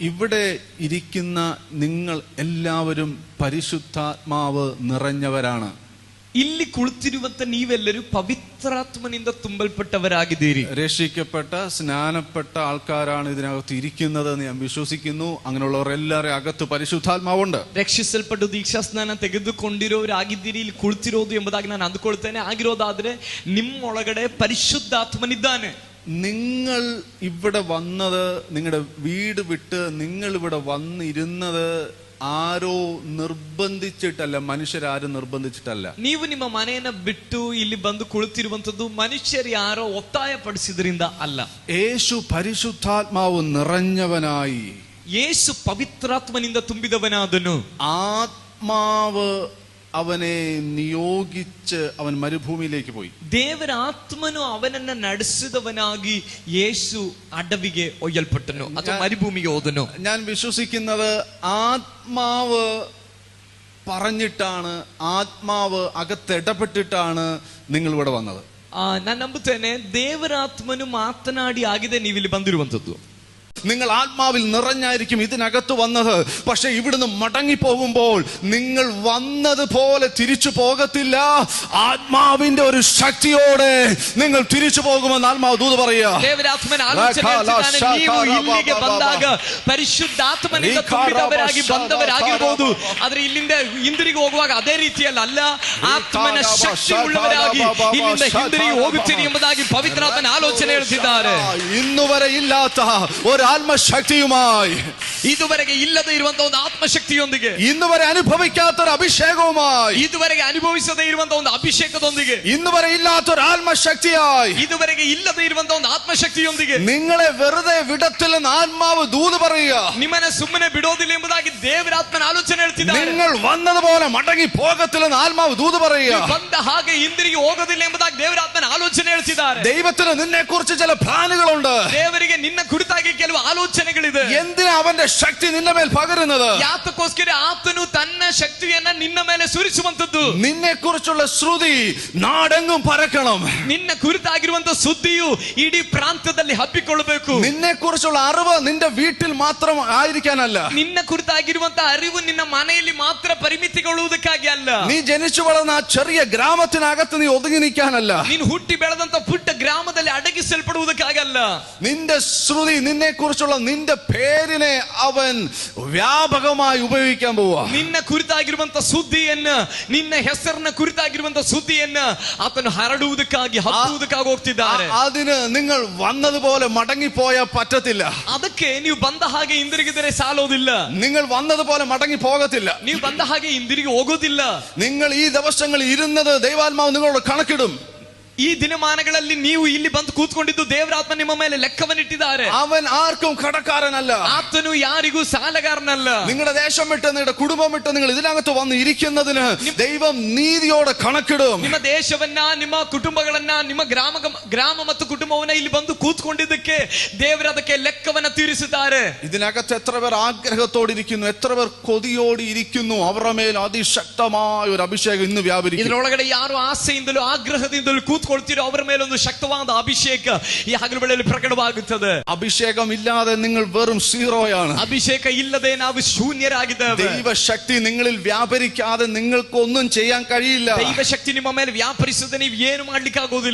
ഇവിടെ ഇരിക്കുന്ന നിങ്ങൾ എല്ലാവരും പരിശുദ്ധാത്മാവ് നിറഞ്ഞവരാണ് ಇಲ್ಲಿ ಕುಳಿತಿರುವಂತ ನೀವೆಲ್ಲರೂ ಪವಿತ್ರಾತ್ಮನಿಂದ ತುಂಬಲ್ಪಟ್ಟವರಾಗಿದ್ದೀರಿ രക്ഷിക്കപ്പെട്ട സ്നാനപ്പെട്ട ആൾക്കാരാണ് ഇതിനകത്ത് ഇരിക്കുന്നത് എന്ന് ഞാൻ വിശ്വസിക്കുന്നു അങ്ങനെയുള്ളവർ എല്ലാവരും അകത്ത് പരിശുദ്ധാത്മാവുണ്ട് ರಕ್ಷಿಸಲ್ಪಟ್ಟು ದೀಕ್ಷಾ ಸ್ನಾನ ತೆಗೆದುಕೊಂಡಿರೋರಾಗಿದ್ದೀರಿ ಇಲ್ಲಿ ಕುಳಿತಿರೋದು ಎಂಬುದಾಗಿ ನಾನು ಅಂದುಕೊಳ್ತೇನೆ ಆಗಿರೋದಾದ್ರೆ ನಿಮ್ಮೊಳಗಡೆ ಪರಿಶುದ್ಧಾತ್ಮನಿದ್ದಾನೆ നിങ്ങൾ ഇവിടെ വന്നത് നിങ്ങളുടെ വീട് വിട്ട് നിങ്ങൾ ഇവിടെ വന്നിരുന്നത് ആരോ നിർബന്ധിച്ചിട്ടല്ല മനുഷ്യരാരും നിർബന്ധിച്ചിട്ടല്ല ನೀವು ನಿಮ್ಮ ಮನೆಯನ್ನ ಬಿಟ್ಟು ಇಲ್ಲಿ ಬಂದು ಕುಳಿತಿರುವಂತದ್ದು ಮನುಷ್ಯರು ಯಾರೋ ಒತ್ತಾಯ ಪಡಿಸಿದ್ರಿಂದ ಅಲ್ಲ യേശു പരിശുദ്ധാത്മാവ് നിറഞ്ഞവനായി ಯೇಸು ಪವಿತ್ರಾತ್ಮನಿಂದ ತುಂಬಿದವನಾದನು ആത്മാവ് അവനെ നിയോഗിച്ച് അവൻ മരുഭൂമിയിലേക്ക് പോയി ದೇವರ ಆತ್ಮನು ಅವನನ್ನ ನಡೆಸಿದವನಾಗಿ ಯೇಸು ಅಡವಿಗೆ ಒಯ್ಯಲ್ಪಟ್ಟನು ಅಥವಾ ಮರುಭೂಮಿಗೆ ಹೋದನು ഞാൻ വിശ്വസിക്കുന്നത് ആത്മാവ് പറഞ്ഞിട്ടാണ് ആത്മാവ് അകത്തിടപെട്ടിട്ടാണ് നിങ്ങൾ ഇവിടെ വന്നത് ಆ, ನಾನು ನಂಬುತ್ತೇನೆ ದೇವರ ಆತ್ಮನು ಮಾತನಾಡಿ ಆಗಿದೆ ನೀವು ಇಲ್ಲಿ ಬಂದಿರುವಂತದ್ದು നിങ്ങൾ ആത്മാവിൽ നിറഞ്ഞായിരിക്കും ഇതിനകത്ത് വന്നത് പക്ഷെ ഇവിടുന്ന് മടങ്ങി പോകുമ്പോൾ നിങ്ങൾ വന്നതുപോലെ തിരിച്ചു പോകത്തില്ല ആത്മാവിന്റെ ഒരു ശക്തിയോടെ നിങ്ങൾ തിരിച്ചു പോകുമെന്ന് ആത്മാവ് ദൂത് പറയുക ದೇವರ ಆತ್ಮನ ಆಲೋಚನೆ ಹೇಳ್ತಿದ್ದಾನೆ, ನೀವು ಇಲ್ಲಿಗೆ ಬಂದಾಗ ಪರಿಶುದ್ಧಾತ್ಮನಿಂದ ತುಂಬಿದವರಾಗಿ ಬಂದವರಾಗಿರ್ಬೋದು ಆದ್ರೆ ಇಲ್ಲಿಂದ ಹಿಂದಿರುಗಿ ಹೋಗುವಾಗ ಅದೇ ರೀತಿಯಲ್ಲಿ ಅಲ್ಲ ಆತ್ಮನ ಶಕ್ತಿ ಉಳ್ಳವರಾಗಿ ಇಲ್ಲಿಂದ ಹಿಂದಿರುಗಿ ಹೋಗುತ್ತೀರಿ ಎಂಬುದಾಗಿ ಪವಿತ್ರಾತ್ಮನ ಆಲೋಚನೆ ಹೇಳ್ತಿದ್ದಾರೆ ഇന്നുവരെ ഇല്ലാത്ത ഒരു ആത്മശക്തിയുമായി ಇದುವರೆಗೆ ಇಲ್ಲದೆ ಇರುವಂತ ಒಂದು ಆತ್ಮಶಕ್ತಿಯೊಂದಿಗೆ ഇന്നുവരെ അനുഭവിക്കാത്ത ഒരു അഭിഷേകവുമായി ಇದುವರೆಗೆ ಅನುಭವಿಸದೇ ಇರುವಂತ ಒಂದು ಅಭಿಷೇಕದೊಂದಿಗೆ ഇന്നുവരെ ഇല്ലാത്ത ഒരു ആത്മശക്തിയായി ಇದುವರೆಗೆ ಇಲ್ಲದೆ ಇರುವಂತ ಒಂದು ಆತ್ಮಶಕ್ತಿಯೊಂದಿಗೆ നിങ്ങളെ വെറുതെ വിടത്തില്ലെന്ന് ആത്മാവ് ദൂത് പറയുക ನಿಮ್ಮನ್ನ ಸುಮ್ಮನೆ ಬಿಡೋದಿಲ್ಲ ಎಂಬುದಾಗಿ ದೇವರ ಆತ್ಮನ ಆಲೋಚನೆ ಹೇಳ್ತಿದ್ದಾರೆ നിങ്ങൾ വന്നതുപോലെ മടങ്ങി പോകത്തില്ലെന്ന് ആത്മാവ് ദൂത് പറയുക ನೀವು ಬಂದ ಹಾಗೆ ಹಿಂದಿರುಗಿ ಹೋಗೋದಿಲ್ಲ ಎಂಬುದಾಗಿ ದೇವರ ಆತ್ಮನ ಆಲೋಚನೆ ಹೇಳ್ತಿದ್ದಾರೆ ദൈവത്തിന് നിന്നെ കുറിച്ച് ചില പ്ലാനുകളുണ്ട് ದೇವರಿಗೆ ನಿನ್ನ ಕುರಿತಾಗಿ ಕೆಲವು ಆಲೋಚನೆಗಳಿದೆ എന്തിനാ അവന്റെ ശക്തി നിന്റെ മേൽ പകരുന്നത് ಯಾತಕ್ಕೋಸ್ಕರ ಆತನು ತನ್ನ ಶಕ್ತಿಯನ್ನ ನಿನ್ನ ಮೇಲೆ ಸುರಿಸುವಂತದ್ದು നിന്നെ കുറിച്ചുള്ള ശ്രുതി നാടെങ്ങും പരക്കണം ನಿನ್ನ ಕುರಿತಾಗಿರುವಂತ ಸುದ್ದಿಯು ಇಡೀ ಪ್ರಾಂತದಲ್ಲಿ ಹಬ್ಬಿಕೊಳ್ಳಬೇಕು നിന്നെ കുറിച്ചുള്ള അറിവ് നിന്റെ വീട്ടിൽ മാത്രം ആയിരിക്കാനല്ല ನಿನ್ನ ಕುರಿತಾಗಿರುವಂತ ಅರಿವು ನಿನ್ನ ಮನೆಯಲ್ಲಿ ಮಾತ್ರ ಪರಿಮಿತಿಗೊಳ್ಳುವುದಕ್ಕಾಗಿ ಅಲ್ಲ നീ ജനിച്ചു വളർന്ന ആ ചെറിയ ഗ്രാമത്തിനകത്ത് നീ ഒതുങ്ങി നിൽക്കാനല്ല ನೀನು ಹುಟ್ಟಿ ಬೆಳೆದಂತ ಪುಟ್ಟ ಗ್ರಾಮದಲ್ಲಿ ಅಡಗಿಸಲ್ಪಡುವುದಕ್ಕಾಗಲ್ಲ നിന്റെ ശ്രുതി നിന്നെ കുറിച്ചുള്ള നിന്റെ പേരിനെ അവൻ വ്യാപകമായി ഉപയോഗിക്കാൻ പോവാ ನಿನ್ನ ಕುರಿತಾಗಿರುವಂತ ಸುದ್ದಿಯನ್ನ ನಿನ್ನ ಹೆಸರನ್ನ ಕುರಿತಾಗಿರುವಂತ ಸುದ್ದಿಯನ್ನ ಆತನು ಹರಡುವುದಕ್ಕಾಗಿ ಹಬ್ಬುವುದಕ್ಕಾಗಿ ಹೋಗ್ತಿದ್ದಾರೆ ആ- അതിന് നിങ്ങൾ വന്നതുപോലെ മടങ്ങിപ്പോയാൽ പറ്റത്തില്ല ಅದಕ್ಕೆ ನೀವು ಬಂದ ಹಾಗೆ ಹಿಂದಿರುಗಿದರೆ ಸಾಲೋದಿಲ್ಲ നിങ്ങൾ വന്നതുപോലെ മടങ്ങി പോകത്തില്ല ನೀವು ಬಂದ ಹಾಗೆ ಹಿಂದಿರುಗಿ ಹೋಗೋದಿಲ್ಲ നിങ്ങൾ ഈ ദിവസങ്ങളിൽ ഇരുന്നത് ദൈവാത്മാവ് നിങ്ങളോട് കണക്കിടും. ಈ ದಿನಮಾನಗಳಲ್ಲಿ ನೀವು ಇಲ್ಲಿ ಬಂದು ಕೂತ್ಕೊಂಡಿದ್ದು ದೇವರಾತ್ಮ ನಿಮ್ಮ ಮೇಲೆ ಲೆಕ್ಕವನ್ನಿಟ್ಟಿದ್ದಾರೆ അവൻ ആർക്കും കടക്കാരനല്ല ಆತನು ಯಾರಿಗೂ ಸಾಲಗಾರನಲ್ಲ നിങ്ങളുടെ ദേശം വിട്ട് നിങ്ങളുടെ കുടുംബം വിട്ട് നിങ്ങൾ ഇതിനകത്ത് വന്ന് ഇരിക്കുന്നതിന് ദൈവം നീതിയോടെ കണക്കിടും ನಿಮ್ಮ ದೇಶವನ್ನ ನಿಮ್ಮ ಕುಟುಂಬಗಳನ್ನ ನಿಮ್ಮ ಗ್ರಾಮ ಗ್ರಾಮ ಮತ್ತು ಕುಟುಂಬವನ್ನ ಇಲ್ಲಿ ಬಂದು ಕೂತ್ಕೊಂಡಿದ್ದಕ್ಕೆ ದೇವರ ಅದಕ್ಕೆ ಲೆಕ್ಕವನ್ನ ತೀರಿಸಿದ್ದಾರೆ ഇതിനകത്ത് എത്ര പേർ ആഗ്രഹത്തോടിരിക്കുന്നു എത്ര പേർ കൊതിയോടി ഇരിക്കുന്നു അവരുടെ മേൽ അതിശക്തമായ ഒരു അഭിഷേകം ഇന്ന് വ്യാപരിക്കും ಇದರೊಳಗಡೆ ಯಾರು ಆಸೆಯಿಂದಲೂ ಆಗ್ರಹದಿಂದಲೂ ಕೂತ್ಕೊಳ್ತೀರೋ ಅವರ ಮೇಲೆ ಒಂದು ಶಕ್ತವಾದ ಅಭಿಷೇಕ ಈ ಹಗಲು ವೇಳೆಯಲ್ಲಿ ಪ್ರಕಟವಾಗುತ್ತದೆ അഭിഷേകം ഇല്ലാതെ നിങ്ങൾ വെറും സീറോയാണ് ಅಭಿಷೇಕ ಇಲ್ಲದೆ ನಾವು ಶೂನ್ಯರಾಗಿದ್ದೇವೆ ദൈവശക്തി നിങ്ങളിൽ വ്യാപരിക്കാതെ നിങ്ങൾക്ക് ഒന്നും ചെയ്യാൻ കഴിയില്ല ದೈವ ಶಕ್ತಿ ನಿಮ್ಮ ಮೇಲೆ ವ್ಯಾಪರಿಸದೆ ನೀವು ಏನು ಮಾಡ್ಲಿಕ್ಕೆ ಆಗೋದಿಲ್ಲ